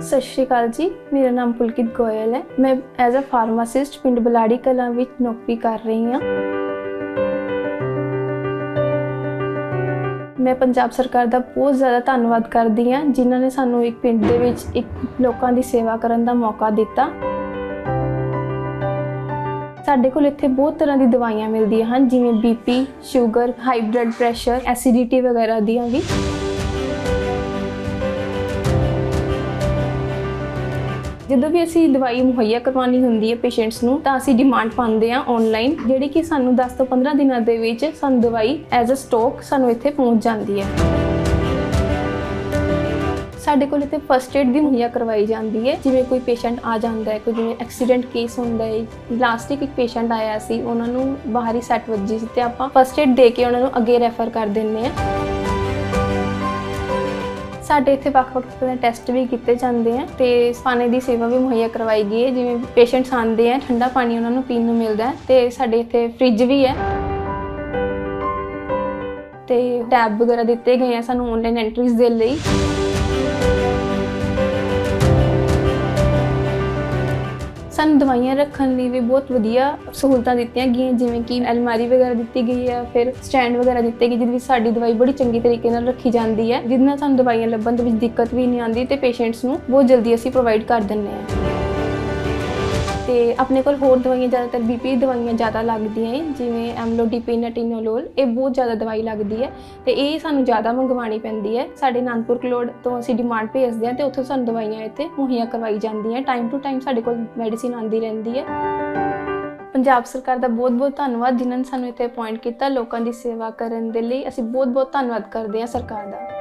ਸਤਿ ਸ਼੍ਰੀ ਅਕਾਲ ਜੀ, ਮੇਰਾ ਨਾਮ ਪੁਲਕਿਤ ਗੋਇਲ ਹੈ। ਮੈਂ ਐਜ਼ ਅ ਫਾਰਮਾਸਿਸਟ ਪਿੰਡ ਬਲਾੜੀ ਕਲਾਂ ਵਿੱਚ ਨੌਕਰੀ ਕਰ ਰਹੀ ਹਾਂ। ਮੈਂ ਪੰਜਾਬ ਸਰਕਾਰ ਦਾ ਬਹੁਤ ਜ਼ਿਆਦਾ ਧੰਨਵਾਦ ਕਰਦੀ ਹਾਂ, ਜਿਨ੍ਹਾਂ ਨੇ ਸਾਨੂੰ ਇੱਕ ਪਿੰਡ ਦੇ ਵਿੱਚ ਇੱਕ ਲੋਕਾਂ ਦੀ ਸੇਵਾ ਕਰਨ ਦਾ ਮੌਕਾ ਦਿੱਤਾ। ਸਾਡੇ ਕੋਲ ਇੱਥੇ ਬਹੁਤ ਤਰ੍ਹਾਂ ਦੀ ਦਵਾਈਆਂ ਮਿਲਦੀਆਂ ਹਨ, ਜਿਵੇਂ BP sugar high blood pressure acidity ਵਗੈਰਾ ਦੀਆਂ ਵੀ। ਜਦੋਂ ਵੀ ਅਸੀਂ ਦਵਾਈ ਮੁਹੱਈਆ ਕਰਵਾਉਣੀ ਹੁੰਦੀ ਹੈ ਪੇਸ਼ੈਂਟਸ ਨੂੰ, ਤਾਂ ਅਸੀਂ ਡਿਮਾਂਡ ਪਾਉਂਦੇ ਹਾਂ ਆਨਲਾਈਨ ਜਿਹੜੀ ਕਿ ਸਾਨੂੰ 10 ਤੋਂ 15 ਦਿਨਾਂ ਦੇ ਵਿੱਚ ਸਾਨੂੰ ਦਵਾਈ ਐਜ਼ ਅ ਸਟਾਕ ਸਾਨੂੰ ਇੱਥੇ ਪਹੁੰਚ ਜਾਂਦੀ ਹੈ। ਸਾਡੇ ਕੋਲ ਇੱਥੇ ਫਰਸਟ ਏਡ ਵੀ ਮੁਹੱਈਆ ਕਰਵਾਈ ਜਾਂਦੀ ਹੈ। ਜਿਵੇਂ ਕੋਈ ਪੇਸ਼ੈਂਟ ਆ ਜਾਂਦਾ ਹੈ, ਕੋਈ ਜਿਵੇਂ ਐਕਸੀਡੈਂਟ ਕੇਸ ਹੁੰਦਾ ਹੈ ਲਾਸਟ ਇੱਕ ਪੇਸ਼ੈਂਟ ਆਇਆ ਸੀ, ਉਹਨਾਂ ਨੂੰ ਬਾਹਰੀ ਸੱਟ ਵੱਜੀ ਸੀ ਤੇ ਆਪਾਂ ਫਰਸਟ ਏਡ ਦੇ ਕੇ ਉਹਨਾਂ ਨੂੰ ਅੱਗੇ ਰੈਫਰ ਕਰ ਦਿੰਦੇ ਹਾਂ। ਸਾਡੇ ਇੱਥੇ ਵੱਖ-ਵੱਖ ਤਰ੍ਹਾਂ ਦੇ ਟੈਸਟ ਵੀ ਕੀਤੇ ਜਾਂਦੇ ਆ ਤੇ ਪਾਣੀ ਦੀ ਸੇਵਾ ਵੀ ਮੁਹੱਈਆ ਕਰਵਾਈ ਗਈ ਹੈ, ਜਿਵੇਂ ਪੇਸ਼ੈਂਟਸ ਆਉਂਦੇ ਆ, ਠੰਡਾ ਪਾਣੀ ਉਹਨਾਂ ਨੂੰ ਪੀਣ ਨੂੰ ਮਿਲਦਾ ਹੈ ਤੇ ਸਾਡੇ ਇੱਥੇ ਫ੍ਰਿਜ ਵੀ ਹੈ। ਤੇ ਟੈਬ ਵਗੈਰਾ ਦਿੱਤੇ ਗਏ ਆ ਸਾਨੂੰ ਆਨਲਾਈਨ ਐਂਟਰੀਜ਼ ਦੇ ਲਈ। ਦਵਾਈਆਂ ਰੱਖਣ ਲਈ ਵੀ ਬਹੁਤ ਵਧੀਆ ਸਹੂਲਤਾਂ ਦਿੱਤੀਆਂ ਗਈਆਂ, ਜਿਵੇਂ ਕਿ ਅਲਮਾਰੀ ਵਗੈਰਾ ਦਿੱਤੀ ਗਈ ਹੈ ਫਿਰ ਸਟੈਂਡ ਵਗੈਰਾ ਦਿੱਤੇ ਗਏ, ਜਿਹਦੇ ਵਿੱਚ ਸਾਡੀ ਦਵਾਈ ਬੜੀ ਚੰਗੀ ਤਰੀਕੇ ਨਾਲ ਰੱਖੀ ਜਾਂਦੀ ਹੈ, ਜਿਹਦੇ ਨਾਲ ਸਾਨੂੰ ਦਵਾਈਆਂ ਲੱਭਣ ਦੇ ਵਿੱਚ ਦਿੱਕਤ ਵੀ ਨਹੀਂ ਆਉਂਦੀ ਤੇ ਪੇਸ਼ੈਂਟਸ ਨੂੰ ਬਹੁਤ ਜਲਦੀ ਅਸੀਂ ਪ੍ਰੋਵਾਈਡ ਕਰ ਦਿੰਦੇ ਹਾਂ। ਤੇ ਆਪਣੇ ਕੋਲ ਹੋਰ ਦਵਾਈਆਂ ਜ਼ਿਆਦਾਤਰ ਬੀਪੀ ਦਵਾਈਆਂ ਜ਼ਿਆਦਾ ਲੱਗਦੀਆਂ ਏ, ਜਿਵੇਂ ਐਮਲੋਡੀਪਿਨ ਨਟਿਨੋਲੋਲ ਇਹ ਬਹੁਤ ਜ਼ਿਆਦਾ ਦਵਾਈ ਲੱਗਦੀ ਹੈ ਤੇ ਇਹ ਸਾਨੂੰ ਜ਼ਿਆਦਾ ਮੰਗਵਾਉਣੀ ਪੈਂਦੀ ਹੈ ਸਾਡੇ ਅਨੰਦਪੁਰ ਕਲੋੜ ਤੋਂ ਅਸੀਂ ਡਿਮਾਂਡ ਭੇਜਦੇ ਹਾਂ ਤੇ ਉੱਥੋਂ ਸਾਨੂੰ ਦਵਾਈਆਂ ਇੱਥੇ ਮੁਹੱਈਆ ਕਰਵਾਈ ਜਾਂਦੀਆਂ ਟਾਈਮ ਟੂ ਟਾਈਮ ਸਾਡੇ ਕੋਲ ਮੈਡੀਸਿਨ ਆਉਂਦੀ ਰਹਿੰਦੀ ਹੈ ਪੰਜਾਬ ਸਰਕਾਰ ਦਾ ਬਹੁਤ-ਬਹੁਤ ਧੰਨਵਾਦ ਜਿਨ੍ਹਾਂ ਨੇ ਸਾਨੂੰ ਇੱਥੇ ਅਪਾਇੰਟ ਕੀਤਾ ਲੋਕਾਂ ਦੀ ਸੇਵਾ ਕਰਨ ਦੇ ਲਈ। ਅਸੀਂ ਬਹੁਤ-ਬਹੁਤ ਧੰਨਵਾਦ ਕਰਦੇ ਹਾਂ ਸਰਕਾਰ ਦਾ।